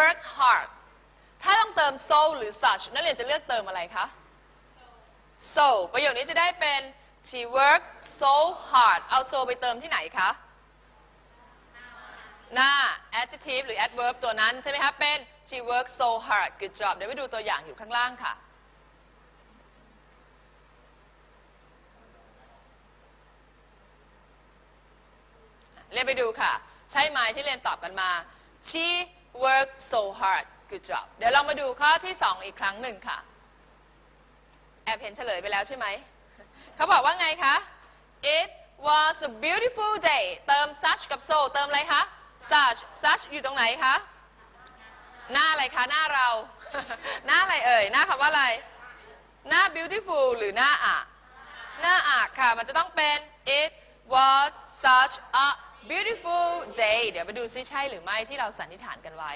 work hard ถ้าต้องเติม so หรือ such นักเรียนจะเลือกเติมอะไรคะ so ประโยคนี้จะได้เป็น she work so hard เอา so ไปเติมที่ไหนคะ หน้า adjective หรือ adverb ตัวนั้นใช่ไหมคะ เป็น she work so hard good job เดี๋ยวไปดูตัวอย่างอยู่ข้างล่างค่ะ เรียนไปดูค่ะ ใช่ไหมที่เรียนตอบกันมา she Work so hard good job เดี๋ยวเรามาดูข้อที่ 2 อีกครั้งหนึ่งค่ะ แอบเห็นเฉลยไปแล้วใช่ไหม เขาบอกว่าไงคะ it was a beautiful day เติม such กับ so เติมอะไรคะ such such อยู่ตรงไหนคะ หน้าอะไรคะ หน้าเรา หน้าอะไรเอ่ย หน้าคำว่าอะไร หน้า beautiful หรือหน้าอะหน้าอะค่ะ มันจะต้องเป็น it was such a beautiful day เดี๋ยวไปดูซิใช่หรือไม่ที่เราสันนิษฐานกันไว้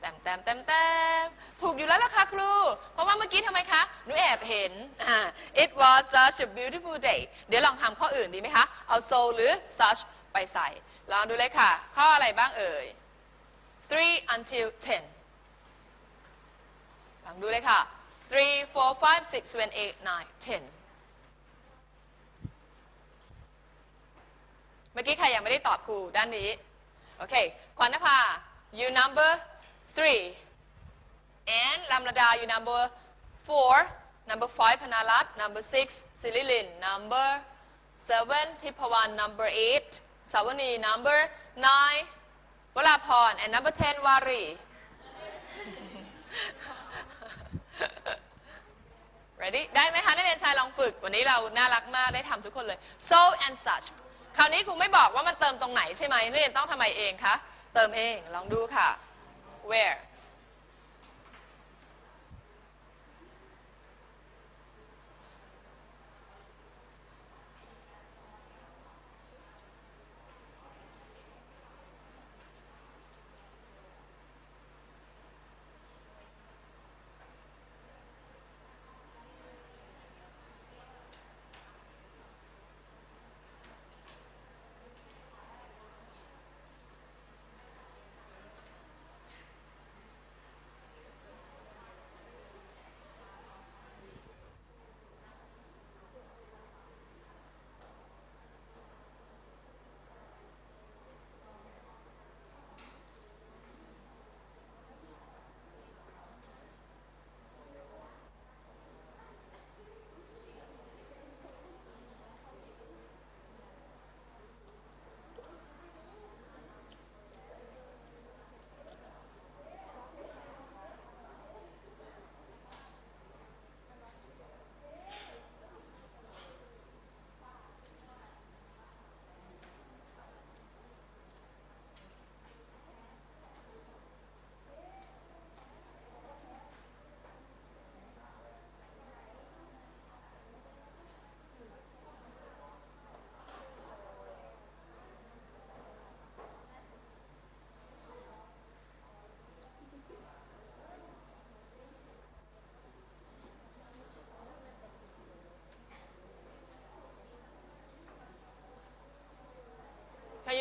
แต้มแต้มแต้มแต้มถูกอยู่แล้วล่ะค่ะครู เพราะว่าเมื่อกี้ทำไมคะ หนูแอบเห็นอ่า it was such a beautiful day เดี๋ยวลองทำข้ออื่นดีไหมคะ เอา so หรือ such ไปใส่ ลองดูเลยค่ะ ข้ออะไรบ้างเอ่ย3 until 10ลองดูเลยค่ะ3 4 5 6 7 8 9 10 เมื่อกี้ใครยังไม่ได้ตอบครูด้านนี้ โอเคควันนภา you number three and ลำระดา you number four number five พนารัตน์ number six ศิริลิน number seven ทิพวรรณ number eight สาวนี number nine วราพร and number ten วารี ready ได้ไหมคะนักเรียนชายลองฝึก วันนี้เราน่ารักมากได้ทำทุกคนเลย so and such คราวนี้ครูไม่บอกว่ามันเติมตรงไหนใช่ไหมนักเรียนต้องทำไมเองคะ เติมเอง ลองดูค่ะ where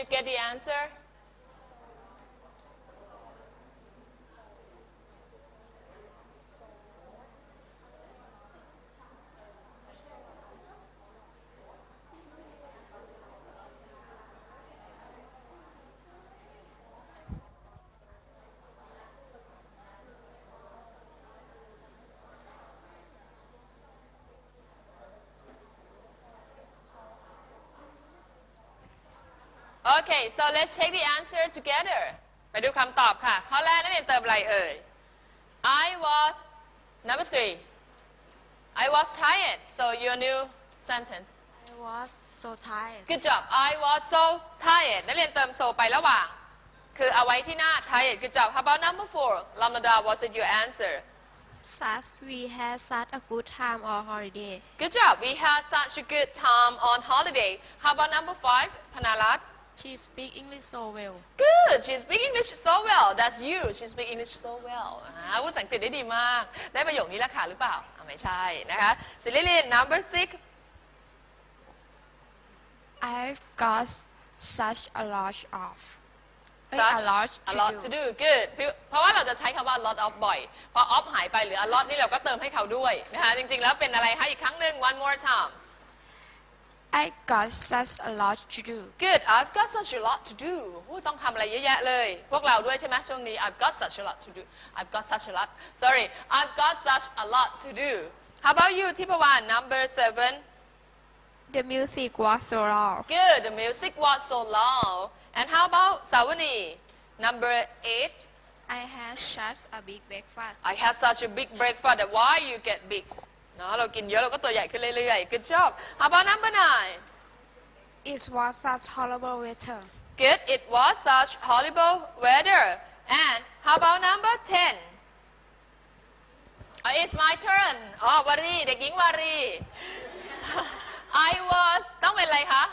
get the answer? Okay so let's check the answer together ไปดูคำตอบค่ะ ข้อแรกนักเรียนเติมอะไรเอ่ย I was number three I was tired so your new sentence I was so tired. Good job I was so tired นักเรียนเติม so ไประหว่าง คือเอาไว้ที่หน้า tired Good job How about number four Lamada was it your answer Such we had such a good time on holiday. Good job we had such a good time on holiday How about number five Panalat She speak English so well. Good she speak English so well That's you she speak English so well อ่าพูดภาษาอังกฤษได้ดีมาก ได้ประโยคนี้แล้วค่ะหรือเปล่าอ่าไม่ใช่นะคะสิลิลิน number six I've got such a lot of. such a lot a to lot do to do good เพราะว่าเราจะใช้คำว่า lot of บ่อย พอ of หายไปเหลือ a lot นี่เราก็เติมให้เขาด้วยนะคะ จริงๆ แล้วเป็นอะไรคะอีกครั้งหนึ่ง one more time I got such a lot to do good I've got such a lot to do โอ้ต้องทำอะไรเยอะแยะเลย พวกเราด้วยใช่ไหมช่วงนี้ I've got such a lot to do I've got such a lot sorry I've got such a lot to do how about you ทิพวรรณ number seven The music was so loud good the music was so loud and how about สาวนี number eight I had such a big breakfast I had such a big breakfast that why you get big เนาะเรากินเยอะเราก็ตัวใหญ่ขึ้นเรื่อยๆ good job how about number nine It was such horrible weather good it was such horrible weather and how about number ten oh, it's my turn อ๋อวารีเด็กหญิงวารี I was ต้องเป็นอะไรคะ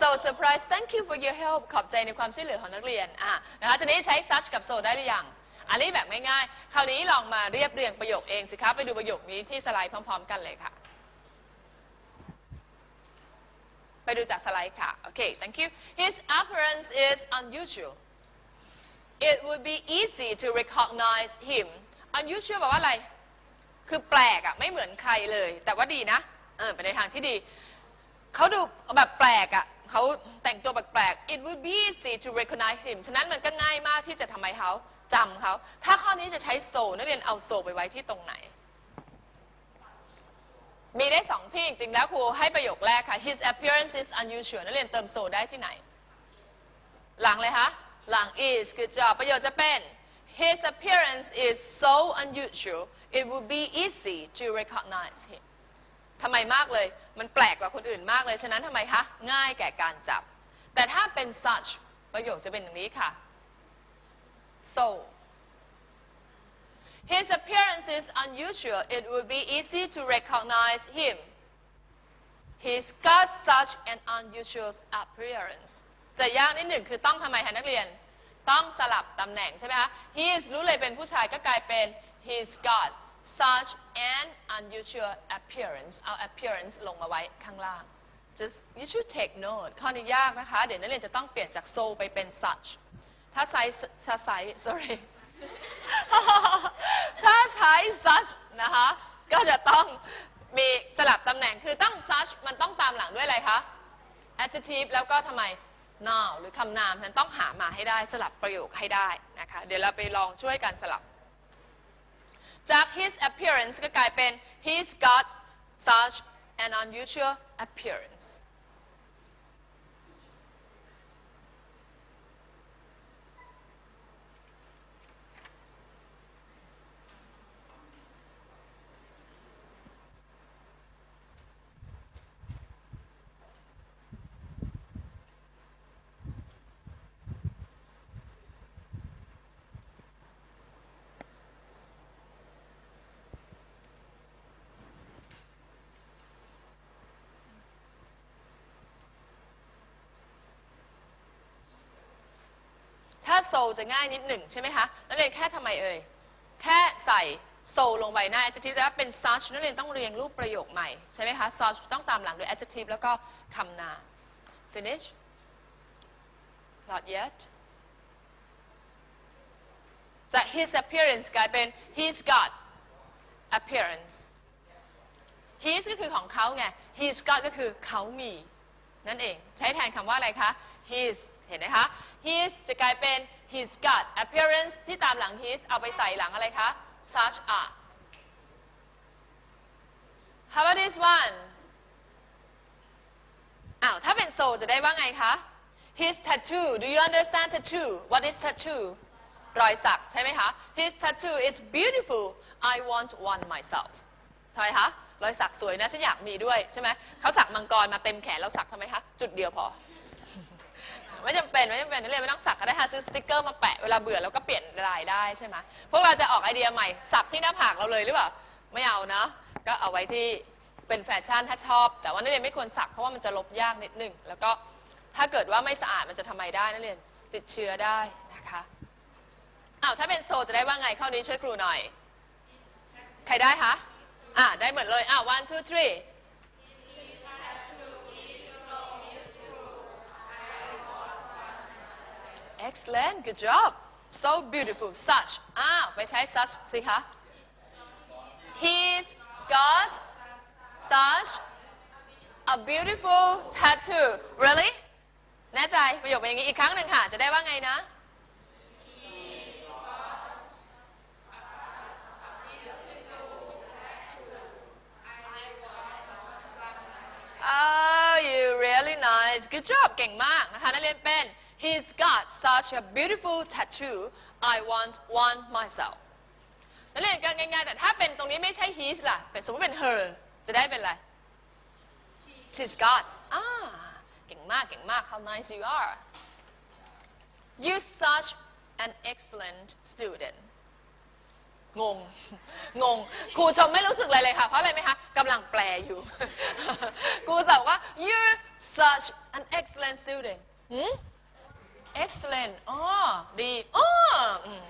so surprised thank you for your help ขอบใจในความช่วยเหลือของนักเรียนอะนะคะทีนี้ใช้ such กับ so ได้หรือยัง อันนี้แบบง่ายๆ คราวนี้ลองมาเรียบเรียงประโยคเองสิครับไปดูประโยคนี้ที่สไลด์พร้อม ๆ กันเลยค่ะ ไปดูจากสไลด์ค่ะ โอเค thank you his appearance is unusual it would be easy to recognize him unusual แปลว่าอะไร คือแปลกอะไม่เหมือนใครเลย แต่ว่าดีนะ เออไปในทางที่ดี เขาดูแบบแปลกอะเขาแต่งตัวแปลกๆ it would be easy to recognize him ฉะนั้นมันก็ง่ายมากที่จะทำไมเขา จำเขาถ้าข้อนี้จะใช้ so นักเรียนเอา so ไปไว้ที่ตรงไหน มีได้สองที่จริงๆแล้วครูให้ประโยคแรกค่ะ his appearance is unusual นักเรียนเติม so ได้ที่ไหน หลังเลยคะหลัง is คือจอบประโยชน์จะเป็น his appearance is so unusual it would be easy to recognize him ทำไมมากเลย มันแปลกกว่าคนอื่นมากเลย ฉะนั้นทำไมคะ ง่ายแก่การจับ แต่ถ้าเป็น such ประโยคจะเป็นอย่างนี้ค่ะ so his appearance is unusual it would be easy to recognize him he's got such an unusual appearance จะยากนิดหนึ่งคือต้องทำไมคะนักเรียน ต้องสลับตำแหน่งใช่ไหมคะ he is รู้เลยเป็นผู้ชายก็กลายเป็น he's got such an unusual appearance เอา appearance ลงมาไว้ข้างล่าง just you should take note ข้อนี้ยากนะคะ เดี๋ยวนักเรียนจะต้องเปลี่ยนจาก so ไปเป็น such ถ้าใช้ถ้าใช้ sorry ถ้าใช้ such นะคะ ก็จะต้องมีสลับตำแหน่งคือต้อง such มันต้องตามหลังด้วยอะไรคะ adjective แล้วก็ทำไม noun หรือคำนามฉันต้องหามาให้ได้สลับประโยคให้ได้นะคะ เดี๋ยวเราไปลองช่วยกันสลับ จาก his appearance ก็กลายเป็น he's got such an unusual appearance โซจะง่ายนิดหนึ่งใช่ไหมคะนักเรียนแค่ทำไมเอ่ย แค่ใส่โซลงไปหน้า adjective แล้วเป็น such นักเรียนต้องเรียงรูปประโยคใหม่ ใช่ไหมคะ such ต้องตามหลังด้วย adjective แล้วก็คำนาม finish not yet จาก his appearance กลายเป็น he's got appearance his ก็คือของเขาไง he's got ก็คือเขามี นั่นเอง ใช้แทนคำว่าอะไรคะ his เห็นไหมคะ his จะกลายเป็น he's got appearance ที่ตามหลัง his เอาไปใส่หลังอะไรคะ such a how about this one อ้าวถ้าเป็น so จะได้ว่าไงคะ his tattoo do you understand tattoo what is tattoo รอยสักใช่ไหมคะ his tattoo is beautiful I want one myself ทำไมคะรอยสักสวยนะฉันอยากมีด้วยใช่ไหมเขาสักมังกรมาเต็มแขนเราสักทำไมคะ จุดเดียวพอ ไม่จำเป็นไม่จำเป็นนักเรียนไม่ต้องสักก็ได้ค่ะซื้อสติกเกอร์มาแปะเวลาเบื่อแล้วก็เปลี่ยนลายได้ใช่ไหมพวกเราจะออกไอเดียใหม่สักที่หน้าผากเราเลยหรือเปล่าไม่เอานะ ก็เอาไว้ที่เป็นแฟชั่นถ้าชอบ แต่ว่านักเรียนไม่ควรสักเพราะว่ามันจะลบยากนิดหนึงแล้วก็ถ้าเกิดว่าไม่สะอาดมันจะทำไมได้นักเรียนติดเชื้อได้นะคะอ้าวถ้าเป็นโซจะได้ว่าไงข้อนี้ช่วยครูหน่อย ใครได้คะอ่าได้เหมือนเลยอ่าว one two three excellent good job so beautiful such อ้าวไปใช้ such สิคะ he's got such a beautiful tattoo really แน่ใจประโยคเป็นอย่างนี้อีกครั้งหนึ่งค่ะ จะได้ว่าไงนะ Oh you really nice good job เก่งมากนะคะนักเรียนเป็น He's got such a beautiful tattoo I want one myself นักเรียนก็ง่ายๆแต่ถ้าเป็นตรงนี้ไม่ใช่ his ล่ะ เป็นสมมติเป็น her จะได้เป็นอะไร She's got อ่าเก่งมาก เก่งมาก How nice you are You such an excellent student งง งง ครูชมไม่รู้สึกอะไรเลยค่ะ เพราะอะไรไหมคะกำลังแปลอยู่ ครูบอกว่า you're such an excellent student หืม excellent อ๋อ ดีอ๋ออืม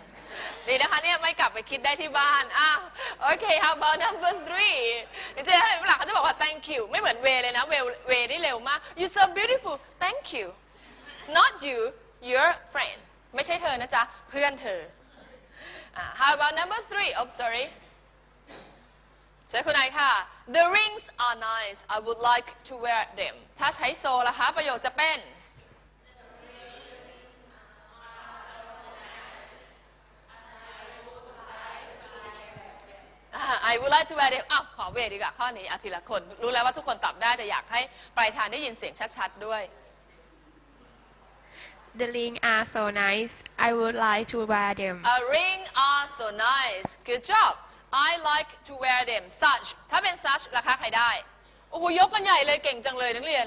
ดีนะคะเนี่ยไม่กลับไปคิดได้ที่บ้าน อ้าวโอเค how about number three จริงๆหลังเขาจะบอกว่า thank you ไม่เหมือนเวเลยนะ เวเวนี่เร็วมาก you so beautiful thank you not you your friend ไม่ใช่เธอนะจ๊ะ เพื่อนเธออ่า how about number three oh sorry ใช้คุณนายค่ะ the rings are nice I would like to wear them ถ้าใช้โซล่ะคะ ประโยคจะเป็น would like to wear them อ้าวขอเวดีกว่าข้อนี้อาทีละคน รู้แล้วว่าทุกคนตอบได้ แต่อยากให้ปลายทางได้ยินเสียงชัดๆด้วย The ring are so nice I would like to wear them A ring are so nice good job I like to wear them such ถ้าเป็น such ราคาใครได้ โอ้โหยกกันใหญ่เลยเก่งจังเลยนักเรียน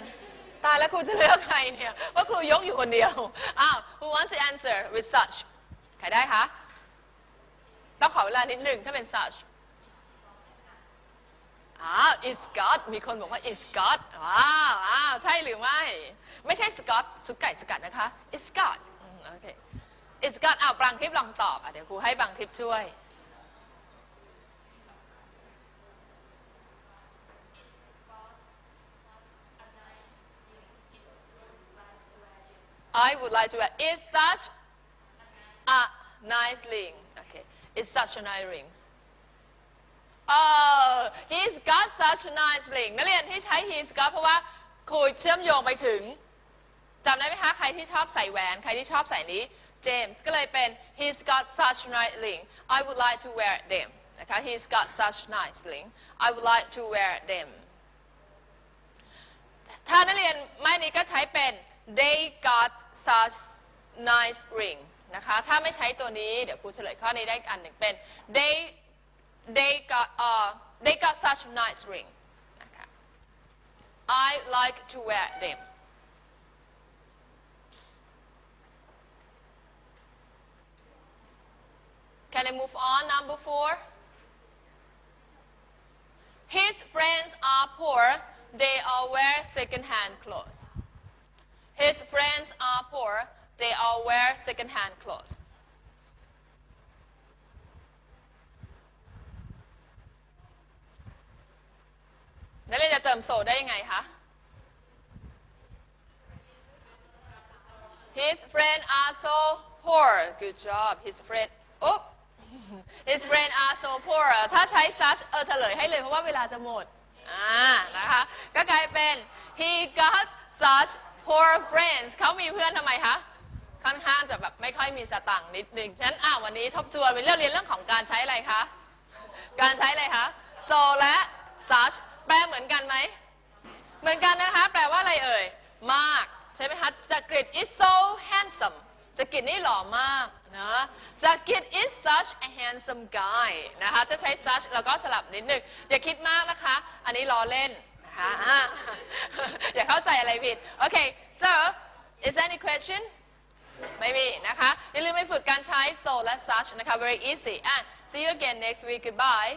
ตายแล้วครูจะเลือกใครเนี่ยว่าครูยกอยู่คนเดียว อ้าว who want to answer with such ใครได้คะ ต้องขอเวลานิดหนึ่งถ้าเป็น such อ้าว is got มีคนบอกว่า is got ว้าวอ้าวใช่หรือไม่ ไม่ใช่ Scott สุกไก่สกัดนะคะ is got อืมโอเค is got อ้าวบางทิพย์ลองตอบอะเดี๋ยวครูให้บางทิพย์ช่วย I would like to wear is such a nice ring okay is such a nice ring ring Oh he's got such nice ring นักเรียนที่ใช้ he's got เพราะว่าครูเชื่อมโยงไปถึงจำได้ไหมคะ ใครที่ชอบใส่แหวน ใครที่ชอบใส่นี้เจมส์ก็เลยเป็น he's got such nice ring I would like to wear them นะคะ he's got such nice ring I would like to wear them ถ้านักเรียนไม่นี้ก็ใช้เป็น they got such nice ring นะคะ ถ้าไม่ใช้ตัวนี้ เดี๋ยวครูเฉลยข้อนี้ได้อันหนึ่งเป็น they they got, uh, they got such nice ring. Okay. I like to wear them. Can I move on? Number four. His friends are poor. They all wear second-hand clothes. His friends are poor. They all wear second-hand clothes. เรียนจะเติมโซได้ยังไงคะ His friend are so poor good job his friend อุ๊บ His friend are so poor ถ้าใช้ such เออเฉลยให้เลยเพราะว่าเวลาจะหมด อ่า นะคะ ก็กลายเป็น he got such poor friends เขามีเพื่อนทำไมคะ ค่อนข้างจะแบบไม่ค่อยมีสตังค์นิดนึงฉะนั้นอ่าวันนี้ทบทวนเป็นเรื่องเรียนเรื่องของการใช้อะไรคะ การใช้อะไรคะ so และ such แปลเหมือนกันไหม เหมือนกันนะคะ แปลว่าอะไรเอ่ย มาก ใช่ไหมคะจักริด is so handsome จักริดนี่หล่อมากนะจักริด is such a handsome guy นะคะ จะใช้ such แล้วก็สลับนิดนึง อย่าคิดมากนะคะ อันนี้ล้อเล่นนะคะอย่าเข้าใจอะไรผิด โอเค so is any question ไม่มีนะคะ อย่าลืมไปฝึกการใช้ so และ such นะคะ very easy and see you again next week goodbye